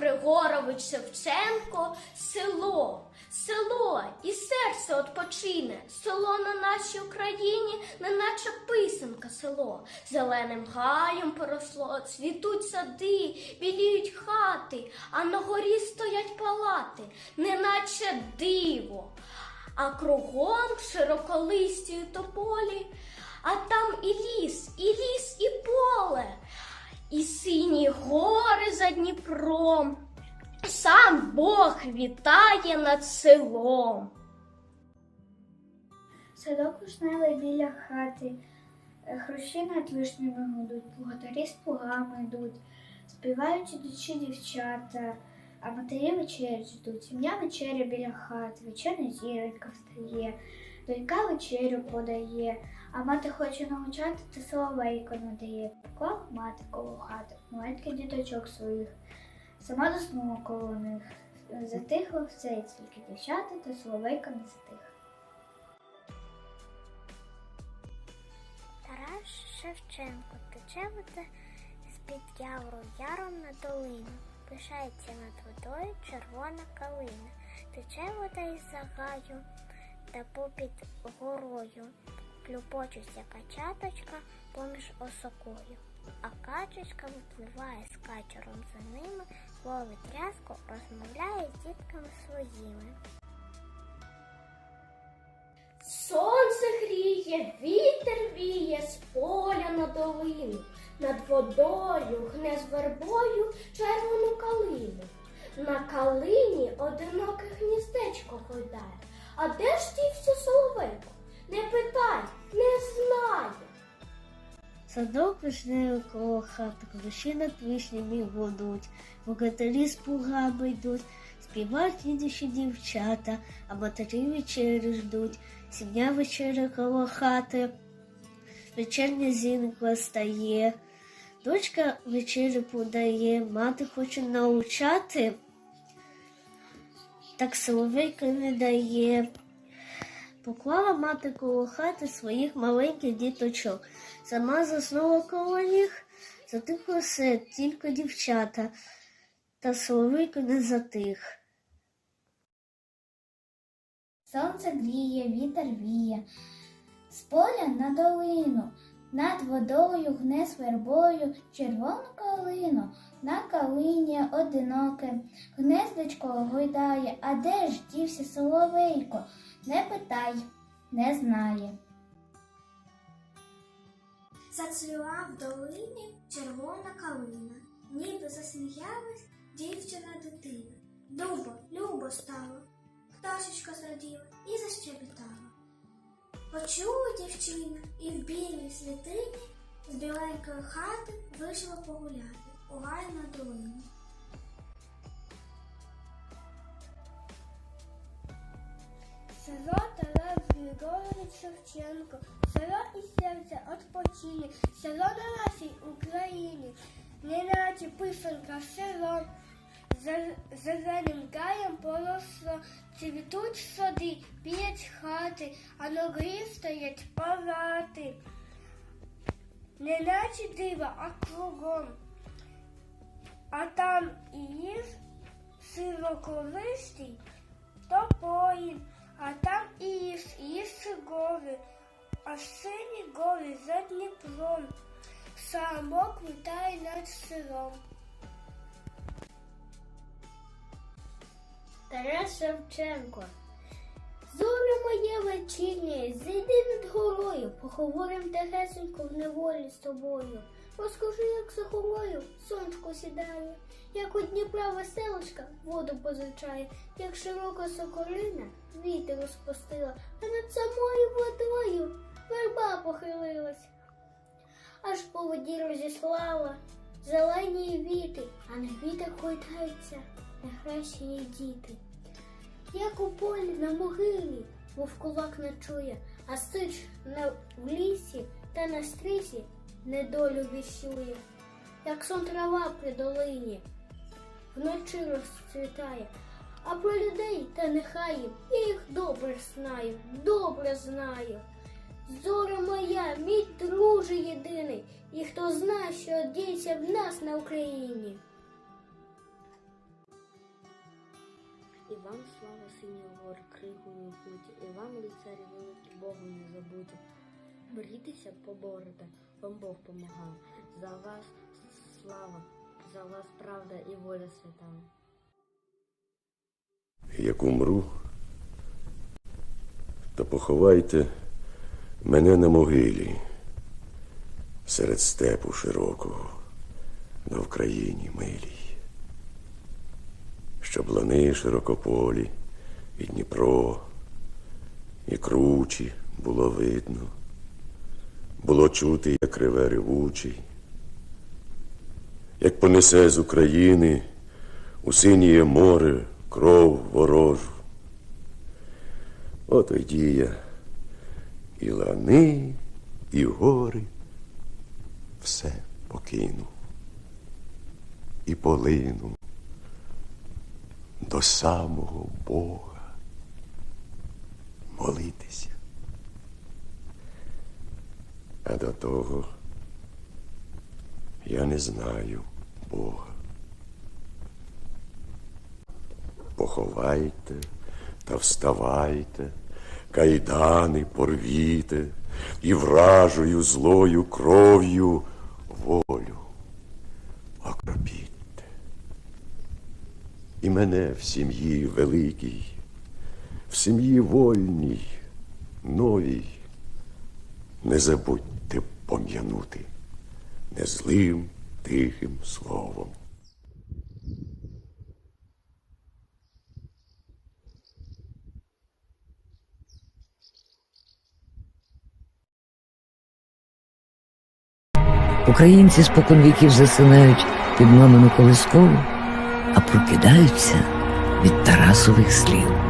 Григорович Шевченко, село, село і серце отпочине. Село на нашій Україні, неначе писанка село. Зеленим гаєм поросло, цвітуть сади, біліють хати, а на горі стоять палати, неначе диво. А кругом широколисті тополі, а там і ліс, і ліс, і поле, і сині гори Дніпром. Сам Бог вітає над селом. Садок вишневий біля хати, хрущі над вишнями гудуть, плуготарі з плугами йдуть, співають ідучі дівчата, а матері вечері ждуть. Сім'я вечеря біля хати, вечерня зіронька встає, донька вечерю подає, а мати хоче навчати, та соловейко надає. Поклала мати коло хати, маленький діточок своїх, сама заснула коло них. Затихло все, і тільки дівчата та соловейко не затихло. Тарас Шевченко тече вода з-під явору яром на долину. Пишається над водою червона калина. Тече вода із загаю та попід горою. Клюпочуться качаточка поміж осокою. А качечка випливає з качером за ними, ловить рязку, розмовляє з дітками своїми. Сонце гріє, вітер віє з поля на долину, над водою гне з вербою червону калину. На калині одиноке гніздечко гойдає. А де ж дівся соловейко? Не питай, не знає. Садок вишневий коло хати, круші над вишнями гудуть, богатирі з пугами йдуть, співають ідучі дівчата, а матері вечері ждуть, сім'я вечеря коло хати, вечерня зінка стає, дочка вечерю подає, мати хоче научати, так соловейка не дає. Поклала мати коло хати своїх маленьких діточок. Сама заснула коло них, затихло все, тільки дівчата, та соловейко не затих. Сонце гріє, вітер віє, з поля на долину, над водою гне вербою червону калину, на калині одиноке, гнездечко гойдає, а де ж дівся соловейко? Не питай, не знає. Зацвіла в долині червона калина, ніби засміялась дівчина дитина. Любо, любо стало, пташечка зраділа і защебетала. Почула дівчина і в білій світині з біленької хати вийшла погуляти у гай на долину. Село Тарас Григорович Шевченко, село і серце отпочине, село на нашій Україні, неначе писанка село, зеленим гаєм поросло, цвітуть сади, п'ять хати, а горі стоять палати. Неначе дива, а кругом, а там і є сивоколистий, тополін, а там і ліс, і гори, а сині гори за Дніпром. Самок витає над селом. Тарас Шевченко. Зоре моє вечірнє, зійди над горою, поговорим тихесенько в неволі з тобою. Розкажи, як за горою сонечко сідає, як у Дніпра веселочка воду позичає, як широка соколина вітер розпустила, а над самою водою верба похилилась. Аж по воді розіслала зелені віти, а на вітер хойдаються нехрещені діти. Як у полі на могилі вовкулак не чує, а сич на в лісі та на стрісі недолю вісює, як сон трава при долині, вночі розцвітає, а про людей та нехай їм, я їх добре знаю, добре знаю. Зора моя, мій друже єдиний, і хто знає, що діється в нас на Україні. І вам слава синій гор, кригу не вбуті, і вам, лицарі великі, Богу не забуті. Борітеся, поборете, вам Бог помагає. За вас слава, за вас правда і воля свята. Як умру, то поховайте мене на могилі серед степу широкого на Вкраїні милій, щоб лани широкополі і Дніпро, і кручі було видно, було чути, як реве ревучий, як понесе з України у синіє море кров ворожу. От тоді я і лани, і гори все покину і полину до самого Бога молитися. А до того я не знаю Бога. Поховайте та вставайте, кайдани порвіте і вражою злою кров'ю волю окропіть. І мене в сім'ї великій, в сім'ї вольній, новій, не забудьте пом'янути незлим тихим словом. Українці споконвіків засинають під мамину колискову, а прокидаються від Тарасових слів.